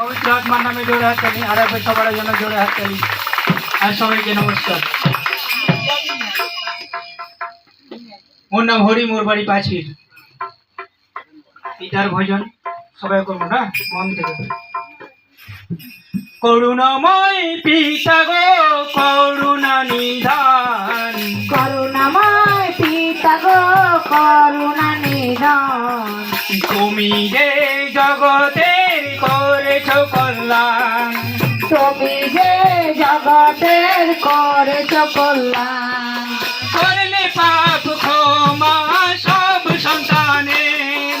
পবিত্র আত্মার নামে জোরে হাততালি আর একবার সবার জন্য জোরে হাততালি আর সবাইকে নমস্কার। মোর নাম হরি মোর বাড়ি পাঁচির পিতার ভোজন সবাই করব না? মন থেকে করুণাময় পিতা গো করুণা নিধান। করুণাময় পিতা গো করুণা নিধন। তুমি যে জগতের করেছ কল্যাণ। তুমি যে জগতের করেছ কল্যাণ। করলে পাপ ক্ষমা সব সন্তানের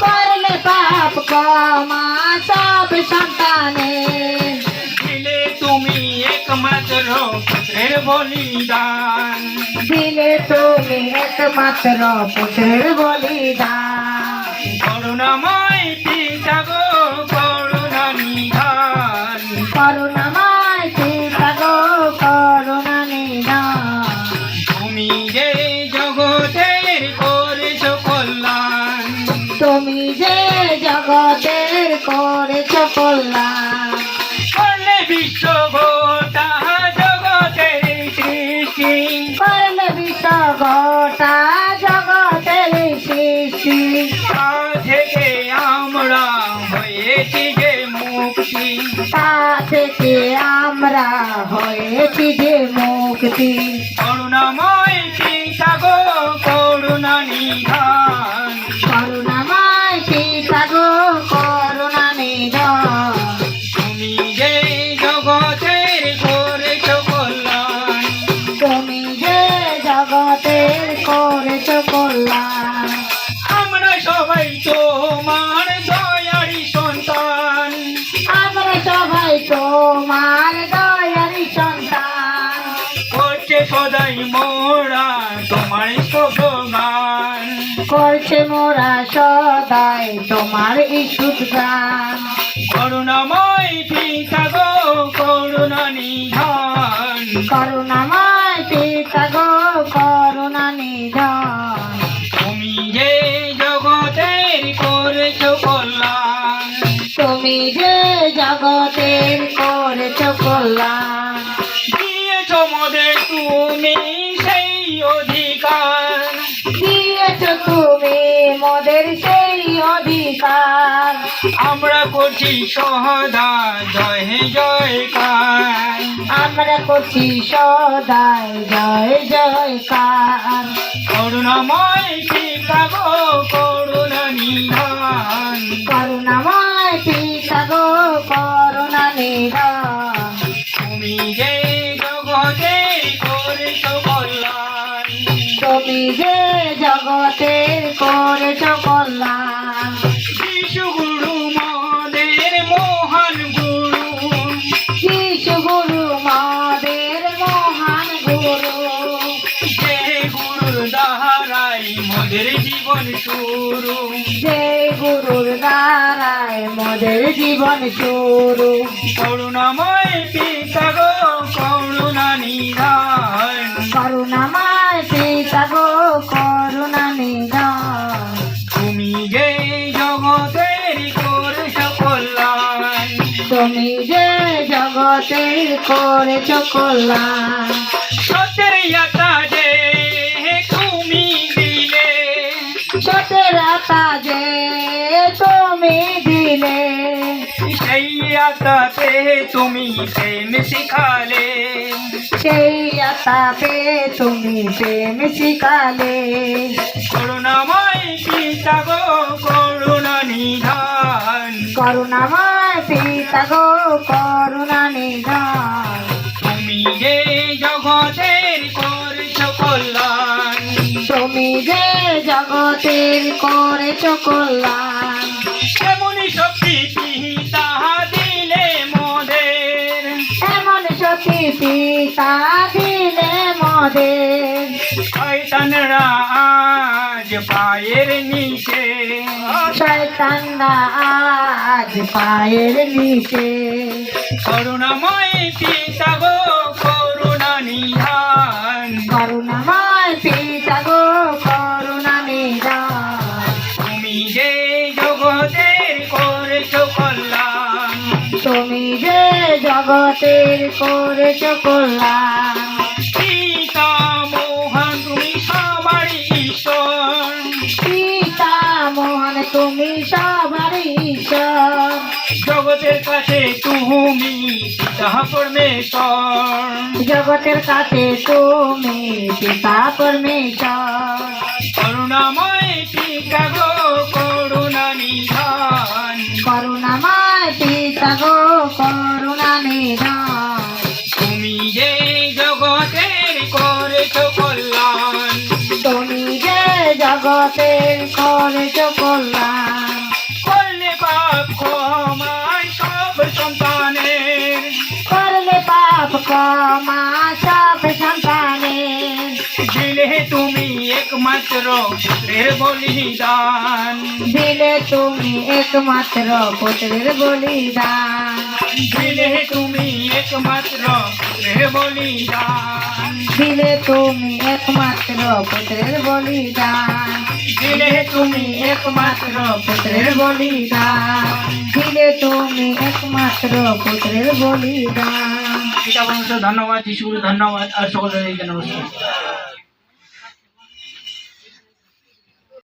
করলে পাপ ক্ষমা সব সন্তানের দিলে তুমি একমাত্র পুত্রের বলিদান। দিলে তুমি একমাত্র পুত্রের বলিদান। করুণাময় পিতা গো করুণা নিধান করুণাময় পিতা গো করুণা নিধন তুমি যে জগতের করেছ কল্যাণ। তুমি যে জগতের করেছ কল্যাণ। তোমার দয়ারি সন্তান। করছে সদাই মোরা তোমার শোভগান। করছে মোরা সদাই তোমার গান। করুণাময় পিতা গো করুণা নিধান। করুণাময় পিতা গো করুণা নিধন। তুমি যে জগতের করেছ কল্যাণ। তুমি যে কল্যাণ দিয়েছ মদের তুমি সেই অধিকার। দিয়েছ তুমি মোদের সেই অধিকার। আমরা করছি সহদা জয় জয়কার। আমরা করছি সদাই জয় জয়কার। করুণাময় পিতা গো করুণা নিধান। করুণাময় পিতা গো করুণা নিধন। যে জগতের করেছ কল্যাণ গুরু মদের মহান গুরু। শিশু গুরু মাদের মহান গুরু। যে গুরুর দ্বারাই মোদের জীবন শুরু। যে গুরুর দ্বারায় মোদের জীবন শুরু। করুণাময় পিতা গো করুণা নিধান করুণাময় পিতা গো করুণা নিধন তুমি যে জগতের করেছ কল্যাণ তুমি যে জগতের করেছ কল্যাণ আতাতে তুমি প্রেম শিখালে। সেই আতাতে তুমি প্রেম শিখালে। করুণাময় পিতা গো করুণা নিধান। করুণাময় পিতা গো করুণা নিধন। তুমি যে জগতের করেছ কল্যাণ। তুমি যে জগতের করেছ কল্যাণ। এমনই শক্তি শয়তানরা আজ পায়ের নিচে। শয়তানরা আজ পায়ের নিচে। করুণাময় পিতা গো করুণা নিধান। করুণাময় পিতা গো করুণা নিদান তুমি যে জগতের করেছ কল্যাণ। তুমি যে জগতের করেছ কল্যাণ। পিতা কাছে তুমি পিতা পরমেশ্বর। জগতের কাছে তুমি পিতা পরমেশ্বর। করুণাময় পিতা গো করুণা নিধান। করুণাময় পিতা গো করুণা নিধান। তুমি যে জগতের করেছ কল্যাণ। তুমি যে জগতের করেছ কল্যাণ। সব সন্তানের দিলে তুমি একমাত্র পুত্রের বলিদান দিলে তুমি একমাত্র পুত্রের বলিদান দিলে তুমি একমাত্র পুত্রের বলিদান দিলে তুমি একমাত্র পুত্রের বলিদান দিলে তুমি একমাত্র পুত্রের বলিদান দিলে তুমি একমাত্র পুত্রের বলিদান পিতা পরমেশ্বর ধন্যবাদ যিশুগুরু ধন্যবাদ আর সকলের নমস্কার